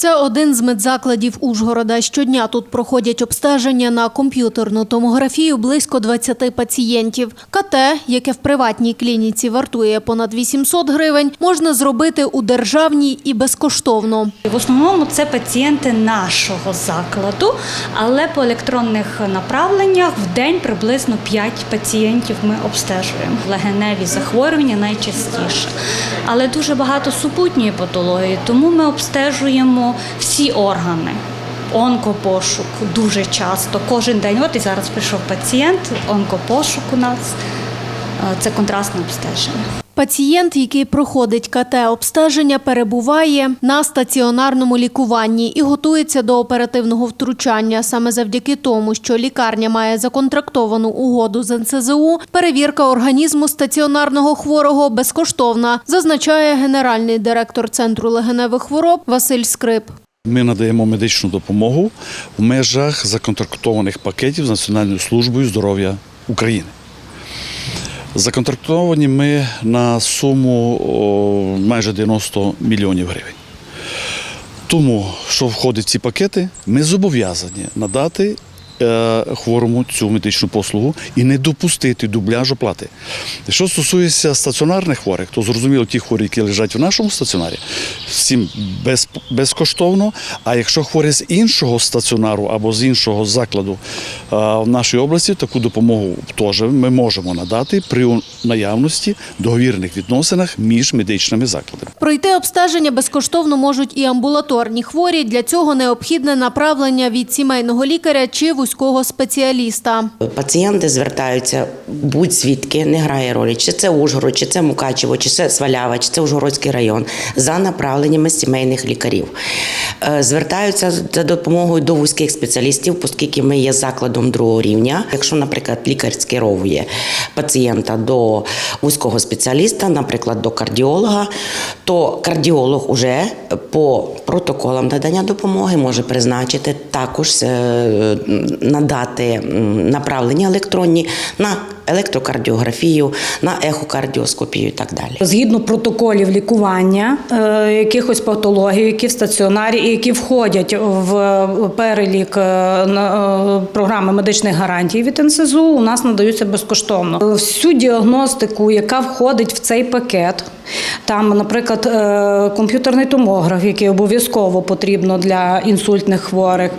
Це один з медзакладів Ужгорода. Щодня тут проходять обстеження на комп'ютерну томографію близько 20 пацієнтів. КТ, яке в приватній клініці вартує понад 800 гривень, можна зробити у державній і безкоштовно. В основному це пацієнти нашого закладу, але по електронних направленнях в день приблизно 5 пацієнтів ми обстежуємо. Легеневі захворювання найчастіше. Але дуже багато супутньої патології, тому ми обстежуємо всі органи. Онкопошук дуже часто, кожен день. От і зараз прийшов пацієнт, онкопошук у нас. Е, Це контрастне обстеження. Пацієнт, який проходить КТ-обстеження, перебуває на стаціонарному лікуванні і готується до оперативного втручання. Саме завдяки тому, що лікарня має законтрактовану угоду з НСЗУ, перевірка організму стаціонарного хворого безкоштовна, зазначає генеральний директор Центру легеневих хвороб Василь Скрип. Ми надаємо медичну допомогу в межах законтрактованих пакетів з Національною службою здоров'я України. Законтрактовані ми на суму майже 90 мільйонів гривень. Тому, що входить в ці пакети, ми зобов'язані надати хворому цю медичну послугу і не допустити дубляжу плати. Що стосується стаціонарних хворих, то зрозуміло, ті хворі, які лежать в нашому стаціонарі, всім без, безкоштовно. А якщо хворі з іншого стаціонару або з іншого закладу е, в нашій області, таку допомогу теж ми можемо надати при наявності договірних відносинах між медичними закладами. Пройти обстеження безкоштовно можуть і амбулаторні хворі. Для цього необхідне направлення від сімейного лікаря чи вузького спеціаліста. Пацієнти звертаються будь-звідки, не грає ролі, чи це Ужгород, чи це Мукачево, чи це Свалява, чи це Ужгородський район, за направленнями сімейних лікарів. Е, Звертаються за допомогою до вузьких спеціалістів, оскільки ми є закладом другого рівня. Якщо, наприклад, лікар скеровує пацієнта до вузького спеціаліста, наприклад, до кардіолога, то кардіолог уже по протоколам надання допомоги може призначити також е, надати направлення електронні на електрокардіографію, на ехокардіоскопію і так далі. Згідно протоколів лікування е, якихось патологій, які в стаціонарі і які входять в перелік е, е, програми медичних гарантій від НСЗУ, у нас надаються безкоштовно. Всю діагностику, яка входить в цей пакет. Там, наприклад, е, комп'ютерний томограф, який обов'язково потрібно для інсультних хворих.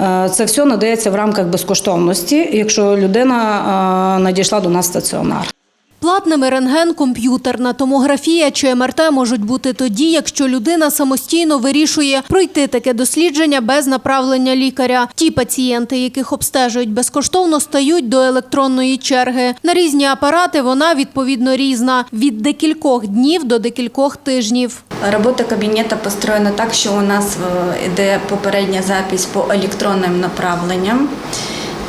Е, Це все надається в рамках безкоштовності, якщо людина е, надійшла до нас в стаціонар. Платними рентген, комп'ютерна томографія чи МРТ можуть бути тоді, якщо людина самостійно вирішує пройти таке дослідження без направлення лікаря. Ті пацієнти, яких обстежують безкоштовно, стають до електронної черги. На різні апарати вона відповідно різна від декількох днів до декількох тижнів. Робота кабінету построєна так, що у нас е, йде попередня запись по електронним направленням.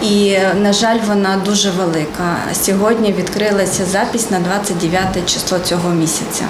І, на жаль, вона дуже велика. Сьогодні відкрилася запись на 29 число цього місяця.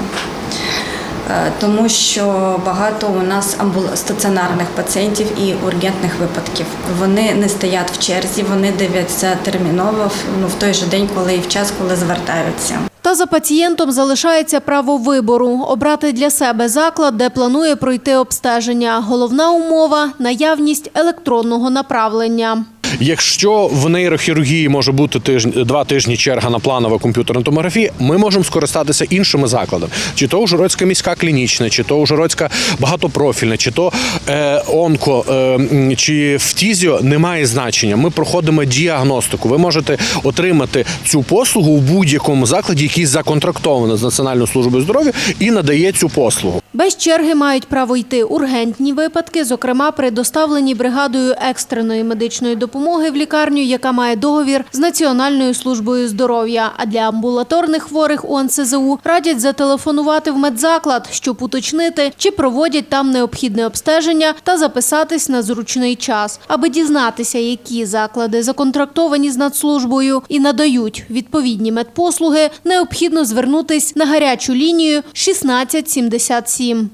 Е, Тому що багато у нас стаціонарних пацієнтів і ургентних випадків. Вони не стоять в черзі, вони дивляться терміново ну, в той же день, коли і в час, коли звертаються. Та за пацієнтом залишається право вибору – обрати для себе заклад, де планує пройти обстеження. Головна умова – наявність електронного направлення. Якщо в нейрохірургії може бути тиждень, два тижні черга на планову комп'ютерну томографію, ми можемо скористатися іншими закладами. Чи то Ужгородська міська клінічна, чи то Ужгородська багатопрофільна, чи то е, онко, е, чи фтізіо, немає значення. Ми проходимо діагностику. Ви можете отримати цю послугу у будь-якому закладі, який законтрактований з Національною службою здоров'я і надає цю послугу. Без черги мають право йти ургентні випадки, зокрема при доставленні бригадою екстреної медичної допомоги в лікарню, яка має договір з Національною службою здоров'я. А для амбулаторних хворих у НСЗУ радять зателефонувати в медзаклад, щоб уточнити, чи проводять там необхідне обстеження та записатись на зручний час, аби дізнатися, які заклади законтрактовані з нацслужбою і надають відповідні медпослуги. Необхідно звернутись на гарячу лінію 1677.